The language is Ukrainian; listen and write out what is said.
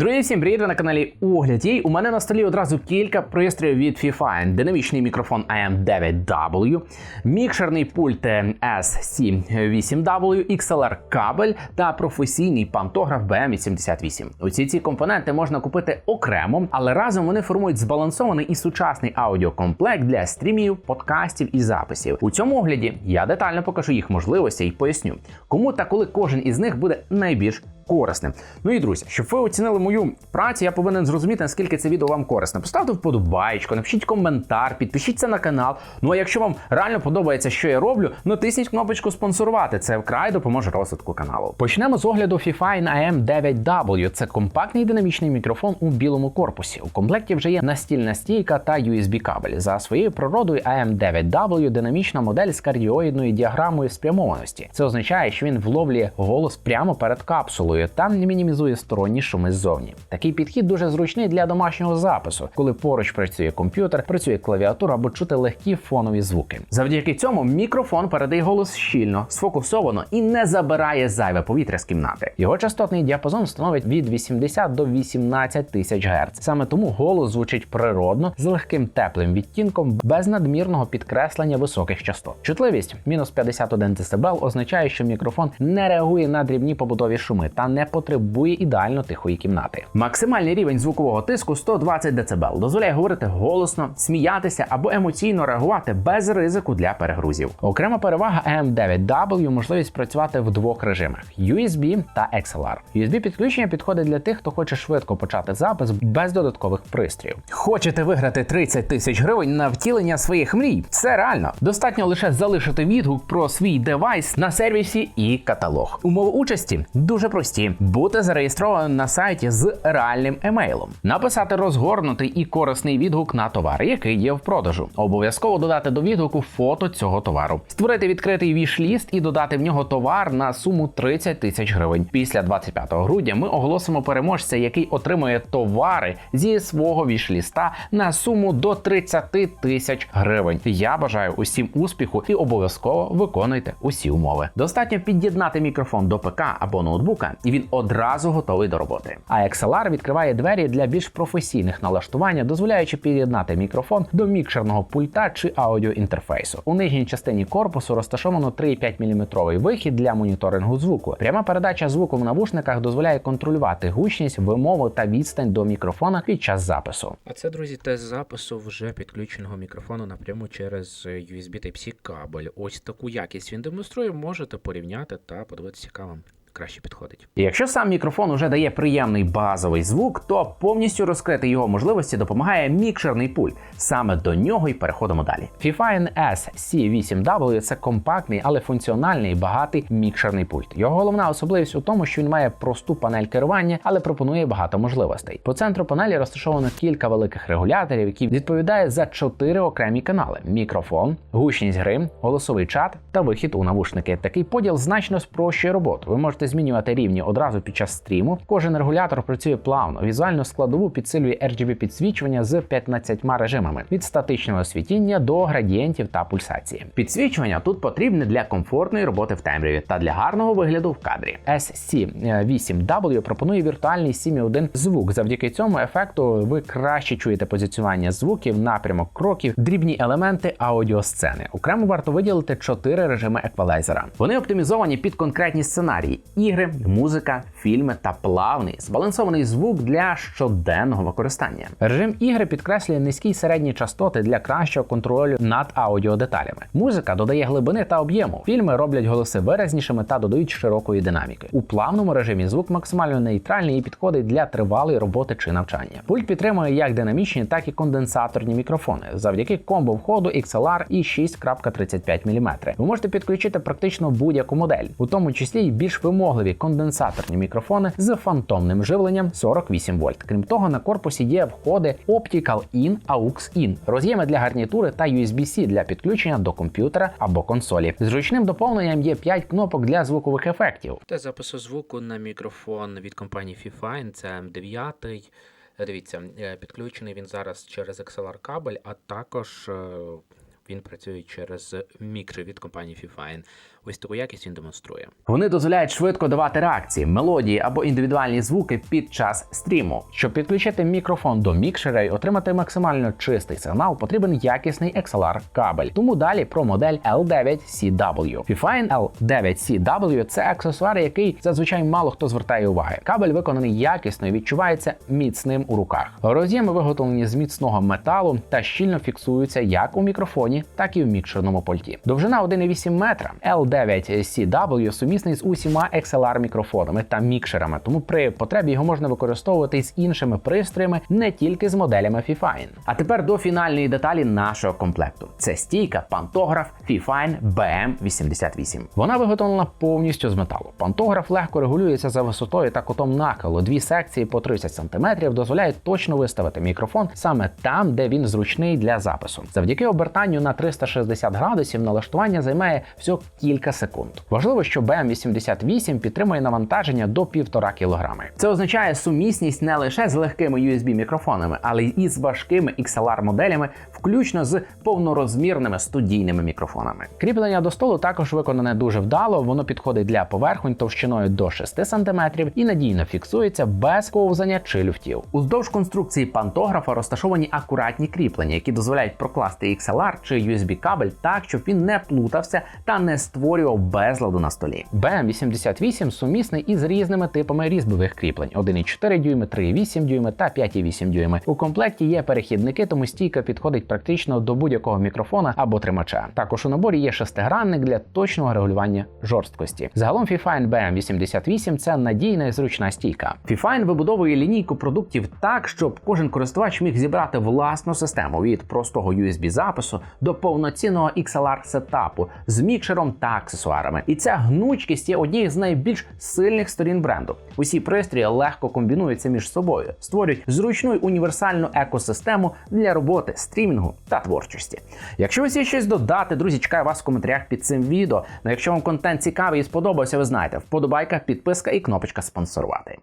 Друзі, всім привіт! Ви на каналі Огляд. У мене на столі одразу кілька пристроїв від Fifine. Динамічний мікрофон AM9W, мікшерний пульт SC8W, XLR кабель та професійний пантограф BM88. Усі ці компоненти можна купити окремо, але разом вони формують збалансований і сучасний аудіокомплект для стрімів, подкастів і записів. У цьому огляді я детально покажу їх можливості і поясню, кому та коли кожен із них буде найбільш корисним. Ну і друзі, щоб ви оцінили мою працю, я повинен зрозуміти, наскільки це відео вам корисне. Поставте вподобайку, напишіть коментар, підпишіться на канал. Ну а якщо вам реально подобається, що я роблю, натисніть кнопочку спонсорувати. Це вкрай допоможе розвитку каналу. Почнемо з огляду Fifine AM9W. Це компактний динамічний мікрофон у білому корпусі. У комплекті вже є настільна стійка та USB кабель. За своєю природою AM9W динамічна модель з кардіоїдною діаграмою спрямованості. Це означає, що він вловлює голос прямо перед капсулою та мінімізує сторонні шуми ззовні. Такий підхід дуже зручний для домашнього запису, коли поруч працює комп'ютер, працює клавіатура або чути легкі фонові звуки. Завдяки цьому мікрофон передає голос щільно, сфокусовано і не забирає зайве повітря з кімнати. Його частотний діапазон становить від 80 до 18 тисяч Гц. Саме тому голос звучить природно з легким теплим відтінком, без надмірного підкреслення високих частот. Чутливість мінус 51 дБ означає, що мікрофон не реагує на дрібні побутові шуми та не потребує ідеально тихої кімнати. Максимальний рівень звукового тиску 120 дБ дозволяє говорити голосно, сміятися або емоційно реагувати без ризику для перегрузів. Окрема перевага M9W можливість працювати в двох режимах: USB та XLR. USB підключення підходить для тих, хто хоче швидко почати запис без додаткових пристроїв. Хочете виграти 30 тисяч гривень на втілення своїх мрій? Це реально. Достатньо лише залишити відгук про свій девайс на сервісі і каталог. Умови участі дуже прості: бути зареєстрованим на сайті з реальним емейлом, написати розгорнутий і корисний відгук на товар, який є в продажу. Обов'язково додати до відгуку фото цього товару, створити відкритий віш-ліст і додати в нього товар на суму 30 тисяч гривень. Після 25 грудня ми оголосимо переможця, який отримує товари зі свого віш-ліста на суму до 30 тисяч гривень. Я бажаю усім успіху і обов'язково виконуйте усі умови. Достатньо під'єднати мікрофон до ПК або ноутбука, і він одразу готовий до роботи. А XLR відкриває двері для більш професійних налаштування, дозволяючи під'єднати мікрофон до мікшерного пульта чи аудіоінтерфейсу. У нижній частині корпусу розташовано 3,5 мм вихід для моніторингу звуку. Пряма передача звуку в навушниках дозволяє контролювати гучність, вимову та відстань до мікрофона під час запису. А це, друзі, тест запису вже підключеного мікрофону напряму через USB Type-C кабель. Ось таку якість він демонструє, можете порівняти та подивитися, яка вам краще підходить. Якщо сам мікрофон уже дає приємний базовий звук, то повністю розкрити його можливості допомагає мікшерний пульт. Саме до нього й переходимо далі. Fifine SC8W це компактний, але функціональний багатий мікшерний пульт. Його головна особливість у тому, що він має просту панель керування, але пропонує багато можливостей. По центру панелі розташовано кілька великих регуляторів, які відповідають за чотири окремі канали: мікрофон, гучність гри, голосовий чат та вихід у навушники. Такий поділ значно спрощує роботу. Ви можете змінювати рівні одразу під час стріму. Кожен регулятор працює плавно. Візуальну складову підсилює RGB підсвічування з 15 режимами від статичного світіння до градієнтів та пульсації. Підсвічування тут потрібне для комфортної роботи в темряві та для гарного вигляду в кадрі. SC8W пропонує віртуальний 7.1 звук. Завдяки цьому ефекту ви краще чуєте позиціонування звуків, напрямок кроків, дрібні елементи аудіосцени. Окремо варто виділити чотири режими еквалайзера. Вони оптимізовані під конкретні сценарії: ігри, музика, фільми та плавний збалансований звук для щоденного використання. Режим ігри підкреслює низькі й середні частоти для кращого контролю над аудіодеталями. Музика додає глибини та об'єму. Фільми роблять голоси виразнішими та додають широкої динаміки. У плавному режимі звук максимально нейтральний і підходить для тривалої роботи чи навчання. Пульт підтримує як динамічні, так і конденсаторні мікрофони завдяки комбо входу XLR і 6.35 мм. Ви можете підключити практично будь-яку модель, у тому числі й більш вимогливі конденсаторні мікрофони з фантомним живленням 48 вольт. Крім того, на корпусі є входи Optical In, AUX In, роз'єми для гарнітури та USB-C для підключення до комп'ютера або консолі. Зручним доповненням є 5 кнопок для звукових ефектів. Тест запису звуку на мікрофон від компанії Fifine, це M9. Дивіться, е, підключений він зараз через XLR кабель, а також е, Він працює через мікшер від компанії Fifine. Ось таку якість він демонструє. Вони дозволяють швидко давати реакції, мелодії або індивідуальні звуки під час стріму. Щоб підключити мікрофон до мікшера і отримати максимально чистий сигнал, потрібен якісний XLR кабель. Тому далі про модель L9CW. Fifine L9CW – це аксесуар, який зазвичай мало хто звертає уваги. Кабель виконаний якісно і відчувається міцним у руках. Роз'єми виготовлені з міцного металу та щільно фіксуються як у мікрофоні, так і в мікшерному пульті. Довжина 1,8 метра. L9CW сумісний з усіма XLR мікрофонами та мікшерами, тому при потребі його можна використовувати з іншими пристроями, не тільки з моделями Fifine. А тепер до фінальної деталі нашого комплекту. Це стійка пантограф Fifine BM88. Вона виготовлена повністю з металу. Пантограф легко регулюється за висотою та кутом нахилу. Дві секції по 30 см дозволяють точно виставити мікрофон саме там, де він зручний для запису. Завдяки обертанню на 360 градусів налаштування займає всього кілька секунд. Важливо, що BM88 підтримує навантаження до 1,5 кг. Це означає сумісність не лише з легкими USB мікрофонами, але й із важкими XLR моделями, включно з повнорозмірними студійними мікрофонами. Кріплення до столу також виконане дуже вдало. Воно підходить для поверхонь товщиною до 6 см і надійно фіксується без ковзання чи люфтів. Уздовж конструкції пантографа розташовані акуратні кріплення, які дозволяють прокласти XLR чи USB кабель так, щоб він не плутався та не створював безладу на столі. BM88 сумісний із різними типами різьбових кріплень: 1,4 дюйми, 3,8 дюйми та 5,8 дюйми. У комплекті є перехідники, тому стійка підходить практично до будь-якого мікрофона або тримача. Також у наборі є шестигранник для точного регулювання жорсткості. Загалом Fifine BM88 це надійна і зручна стійка. Fifine вибудовує лінійку продуктів так, щоб кожен користувач міг зібрати власну систему від простого USB запису до повноцінного XLR сетапу з мікшером та аксесуарами. І ця гнучкість є однією з найбільш сильних сторін бренду. Усі пристрої легко комбінуються між собою, створюють зручну й універсальну екосистему для роботи, стрімінгу та творчості. Якщо ви є щось додати, друзі, чекаю вас в коментарях під цим відео. Ну якщо вам контент цікавий і сподобався, ви знаєте, вподобайка, підписка і кнопочка спонсорувати.